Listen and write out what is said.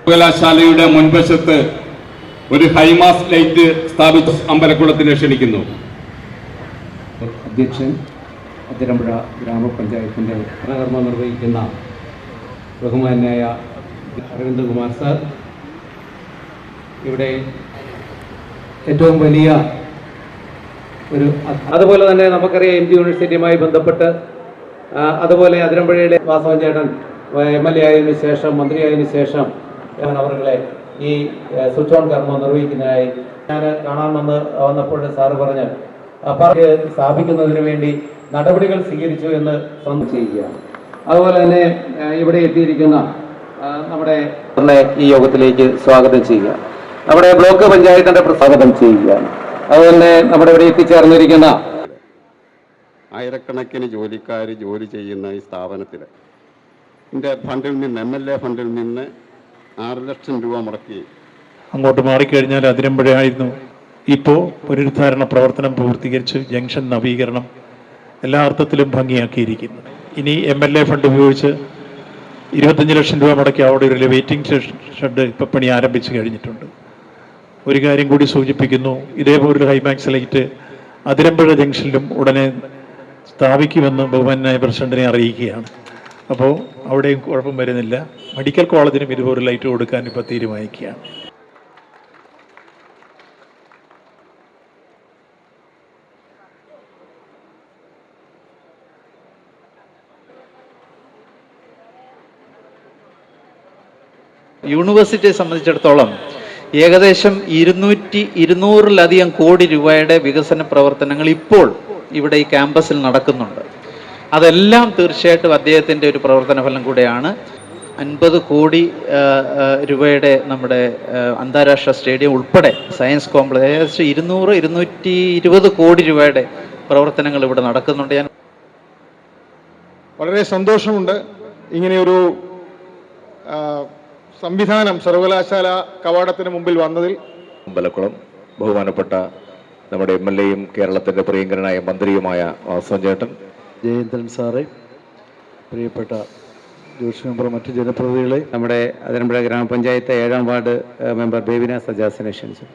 സർവകലാശാലയുടെ മുൻവശത്ത് ഒരു ഹൈമാസ് ലൈറ്റ് സ്ഥാപിച്ച് അമ്പലക്കുളത്തിന് ക്ഷണിക്കുന്നു. അധ്യക്ഷൻ അതിരമ്പുഴ ഗ്രാമപഞ്ചായത്തിന്റെ ഭരണകർമ്മ നിർവഹിക്കുന്ന ബഹുമാനായ അരവിന്ദകുമാർ സാർ ഇവിടെ ഏറ്റവും വലിയ ഒരു അതുപോലെ തന്നെ നമുക്കറിയാം എം ജി യൂണിവേഴ്സിറ്റിയുമായി ബന്ധപ്പെട്ട് അതുപോലെ അതിരമ്പുഴയിലെ വാസവൻ ചേട്ടൻ എം എൽ എ ആയതിനു ശേഷം മന്ത്രിയായതിനു ശേഷം അവരുടെ ഈ സ്വിച്ച് ഓൺ കർമ്മം നിർവഹിക്കുന്നതിനായി ഞാൻ കാണാൻ വന്ന് വന്നപ്പോൾ സാറ് പറഞ്ഞ് പാർക്ക് സ്ഥാപിക്കുന്നതിന് വേണ്ടി നടപടികൾ സ്വീകരിച്ചു എന്ന് സ്വന്തം ചെയ്യുകയാണ് അതുപോലെ തന്നെ ഇവിടെ എത്തിയിരിക്കുന്ന നമ്മുടെ ഈ യോഗത്തിലേക്ക് സ്വാഗതം ചെയ്യുക. നമ്മുടെ ബ്ലോക്ക് പഞ്ചായത്തിന്റെ സ്വാഗതം ചെയ്യുകയാണ് അതുപോലെ തന്നെ നമ്മുടെ ഇവിടെ എത്തിച്ചേർന്നിരിക്കുന്ന ആയിരക്കണക്കിന് ജോലിക്കാർ ജോലി ചെയ്യുന്ന ഈ സ്ഥാപനത്തിൽ എന്റെ ഫണ്ടിൽ നിന്ന് എം എൽ എ ഫണ്ടിൽ നിന്ന് ആറ് ലക്ഷം രൂപ മുടക്കി. അങ്ങോട്ട് മാറിക്കഴിഞ്ഞാൽ അതിരമ്പുഴയായിരുന്നു. ഇപ്പോൾ പുനരുദ്ധാരണ പ്രവർത്തനം പൂർത്തീകരിച്ച് ജംഗ്ഷൻ നവീകരണം എല്ലാ അർത്ഥത്തിലും ഭംഗിയാക്കിയിരിക്കുന്നു. ഇനി എം എൽ എ ഫണ്ട് ഉപയോഗിച്ച് ഇരുപത്തഞ്ച് ലക്ഷം രൂപ മുടക്കി അവിടെ ഒരു വെയിറ്റിംഗ് ഷെഡ് ഇപ്പം പണി ആരംഭിച്ചു കഴിഞ്ഞിട്ടുണ്ട്. ഒരു കാര്യം കൂടി സൂചിപ്പിക്കുന്നു. ഇതേപോലൊരു ഹൈമാക്സ് ലൈറ്റ് അതിരമ്പുഴ ജംഗ്ഷനിലും ഉടനെ സ്ഥാപിക്കുമെന്ന് ബഹുമാനായ പ്രസിഡന്റിനെ അറിയിക്കുകയാണ്. അപ്പോൾ അവിടെയും കുഴപ്പം വരുന്നില്ല. മെഡിക്കൽ കോളേജിനും ഇതുപോലെ ലൈറ്റ് കൊടുക്കാൻ ഇപ്പോൾ തീരുമാനിക്കുകയാണ്. യൂണിവേഴ്സിറ്റിയെ സംബന്ധിച്ചിടത്തോളം ഏകദേശം ഇരുന്നൂറ്റി ഇരുന്നൂറിലധികം കോടി രൂപയുടെ വികസന പ്രവർത്തനങ്ങൾ ഇപ്പോൾ ഇവിടെ ഈ ക്യാമ്പസിൽ നടക്കുന്നുണ്ട്. അതെല്ലാം തീർച്ചയായിട്ടും അദ്ദേഹത്തിന്റെ ഒരു പ്രവർത്തന ഫലം കൂടെയാണ്. അൻപത് കോടി രൂപയുടെ നമ്മുടെ അന്താരാഷ്ട്ര സ്റ്റേഡിയം ഉൾപ്പെടെ സയൻസ് കോംപ്ലക്സ് ഏകദേശം ഇരുന്നൂറ് ഇരുന്നൂറ്റി ഇരുപത് കോടി രൂപയുടെ പ്രവർത്തനങ്ങൾ ഇവിടെ നടക്കുന്നുണ്ട്. ഞാൻ വളരെ സന്തോഷമുണ്ട് ഇങ്ങനെയൊരു സംവിധാനം സർവകലാശാല കവാടത്തിന് മുമ്പിൽ വന്നതിൽ. അമ്പലക്കുളം ബഹുമാനപ്പെട്ട നമ്മുടെ എം എൽ എയും കേരളത്തിന്റെ പ്രിയങ്കരനായ മന്ത്രിയുമായ വാസവൻ ചേട്ടൻ ജയേന്ദ്രൻ സാറേ പ്രിയപ്പെട്ട ജോഷി മെമ്പർ മറ്റ് ജനപ്രതിനിധികളെ. നമ്മുടെ അതിരമ്പുഴ ഗ്രാമപഞ്ചായത്ത് ഏഴാം വാർഡ് മെമ്പർ ബേബിന സജാസിനെ ക്ഷണിച്ചു.